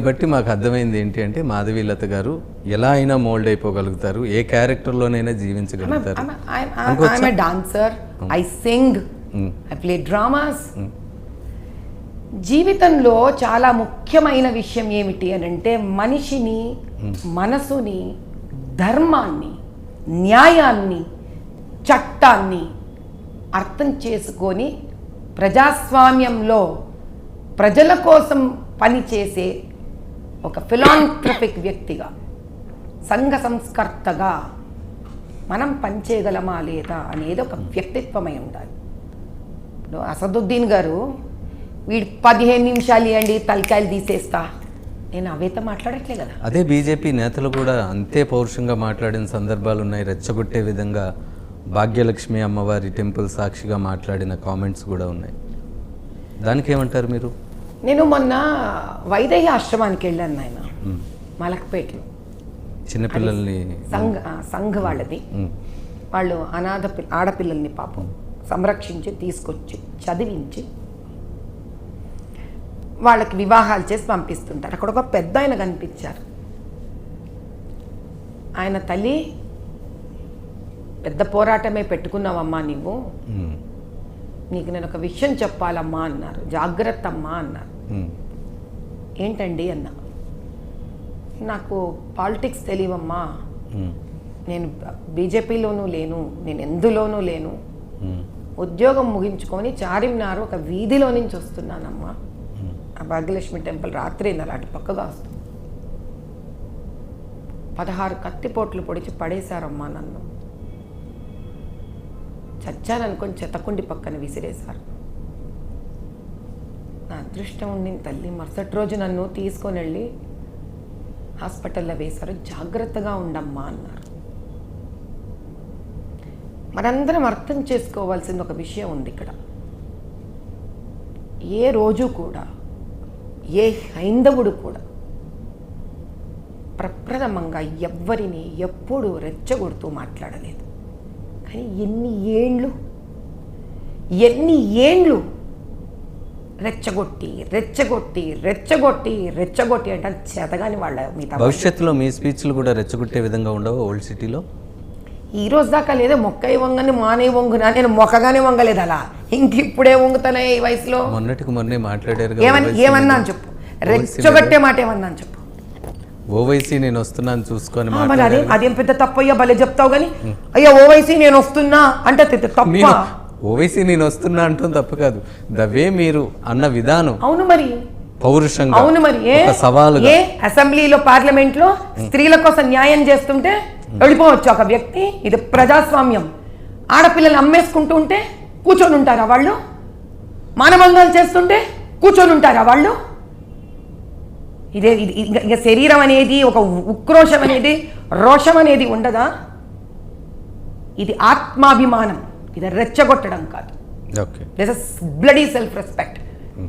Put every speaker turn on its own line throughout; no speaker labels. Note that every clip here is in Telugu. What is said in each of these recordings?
బట్టి మాకు అర్థమైంది ఏంటి అంటే మాధవీలత గారు ఎలా అయినా మోల్డ్ అయిపోగలుగుతారు ఏ క్యారెక్టర్లోనైనా జీవించగలుగుతారు.
Dancer I sing. I play dramas జీవితంలో చాలా ముఖ్యమైన విషయం ఏమిటి అని అంటే మనిషిని మనసుని ధర్మాన్ని న్యాయాన్ని చట్టాన్ని అర్థం చేసుకొని ప్రజాస్వామ్యంలో ప్రజల కోసం పనిచేసే ఒక ఫిలాంథ్రఫిక్ వ్యక్తిగా సంఘ సంస్కర్తగా మనం పనిచేయగలమా లేదా అనేది ఒక వ్యక్తిత్వమై ఉండాలి. ఇప్పుడు అసదుద్దీన్ గారు వీడు పదిహేను నిమిషాలు ఇవ్వండి తలకాయలు తీసేస్తా. నేను అవేతో మాట్లాడట్లే కదా.
అదే బీజేపీ నేతలు కూడా అంతే పౌరుషంగా మాట్లాడిన సందర్భాలు ఉన్నాయి రెచ్చగొట్టే విధంగా భాగ్యలక్ష్మి అమ్మవారి టెంపుల్ సాక్షిగా మాట్లాడిన కామెంట్స్ కూడా ఉన్నాయి. దానికి ఏమంటారు మీరు?
నేను మొన్న వైదేహి ఆశ్రమానికి వెళ్ళాను నాయన మలక్పేటలో
చిన్నపిల్లల్ని
సంఘ సంఘ వాళ్ళది. వాళ్ళు అనాథ పిల్ల ఆడపిల్లల్ని పాపం సంరక్షించి తీసుకొచ్చి చదివించి వాళ్ళకి వివాహాలు చేసి పంపిస్తుంటారు. అక్కడ ఒక పెద్ద ఆయన కనిపించారు. ఆయన తల్లి పెద్ద పోరాటమే పెట్టుకున్నావమ్మా నువ్వు
ఉమ్,
నీకు నేను ఒక విషయం చెప్పాలమ్మా అన్నారు. జాగ్రత్త అమ్మా అన్నారు. ఏంటండి అన్న? నాకు పాలిటిక్స్ తెలియవమ్మా. నేను బీజేపీలోనూ లేను నేను ఎందులోనూ లేను. ఉద్యోగం ముగించుకొని చార్మినార్ ఒక వీధిలో నుంచి వస్తున్నానమ్మా. ఆ భాగ్యలక్ష్మి టెంపుల్ రాత్రిన్నర అటు పక్కగా వస్తుంది. పదహారు కత్తిపోట్లు పొడిచి పడేశారమ్మా నన్ను. చచ్చాననుకొని చెత్తకుండి పక్కన విసిరేశారు. అదృష్టం ఉండింది తల్లి. మరుసటి రోజు నన్ను తీసుకొని వెళ్ళి హాస్పిటల్లో వేశారు. జాగ్రత్తగా ఉండమ్మా అన్నారు. మనందరం అర్థం చేసుకోవాల్సిన ఒక విషయం ఉంది ఇక్కడ. ఏ రోజు కూడా ఏ హైందవుడు కూడా ప్రప్రథమంగా ఎవ్వరిని ఎప్పుడు రెచ్చగొడుతూ మాట్లాడలేదు. కానీ ఎన్ని ఏండ్లు ఎన్ని ఏండ్లు రెచ్చగొట్టి రెచ్చగొట్టి రెచ్చగొట్టి రెచ్చగొట్టి అంటే చేతగాని వాళ్ళ మిగతా.
భవిష్యత్తులో మీ స్పీచ్లు కూడా రెచ్చగొట్టే విధంగా ఉండవు ఓల్డ్ సిటీలో?
ఈ రోజు దాకా లేదో. మొక్కై వంగని మానే వంగునా నేను మొక్కగానే వంగలేదు అలా. ఇంక ఇప్పుడే వంగుతానే ఈ వయసులో?
మొన్నటికి మొన్నే మాట్లాడారు కదా,
ఏమని
ఓవైసీ
ఏమన్నాను చెప్పు. రెచ్చగొట్టే మాట ఏమన్నాను చెప్పు.
ఓవైసీ నేను వస్తున్నాను చూసుకొని
మరి అదే పెద్ద తప్పు అయ్యా భలే చెప్తావు కానీ అయ్యా ఓవైసీ నేను వస్తున్నా అంటే తప్ప?
ఓవైసీ నేను వస్తున్నా అంటాం తప్పు కాదు. ద వే మీరు అన్న విధానం
అవును మరి.
పౌరుషంగా
అవును మరి. ఏ? ఏ అసెంబ్లీలో పార్లమెంట్లో స్త్రీల కోసం న్యాయం చేస్తుంటే వెళ్ళిపోవచ్చు ఒక వ్యక్తి. ఇది ప్రజాస్వామ్యం. ఆడపిల్లలు అమ్మేసుకుంటూ ఉంటే కూర్చొని ఉంటారా వాళ్ళు? మానభంగాలు చేస్తుంటే కూర్చొని ఉంటారా వాళ్ళు? ఇదే ఇక శరీరం అనేది ఒక ఉక్రోషం అనేది రోషం అనేది ఉండదా? ఇది ఆత్మాభిమానం. ఇది రెచ్చగొట్టడం కాదు.
Okay.
This uh bloody self respect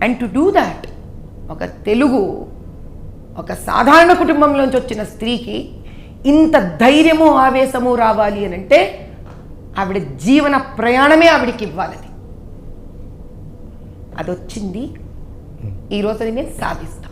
and to do that ఒక తెలుగు ఒక సాధారణ కుటుంబంలోంచి వచ్చిన స్త్రీకి ఇంత ధైర్యము ఆవేశము రావాలి అని అంటే ఆవిడ జీవన ప్రయాణమే ఆవిడకి ఇవ్వాలి అది వచ్చింది ఈరోజు నేను సాధిస్తాను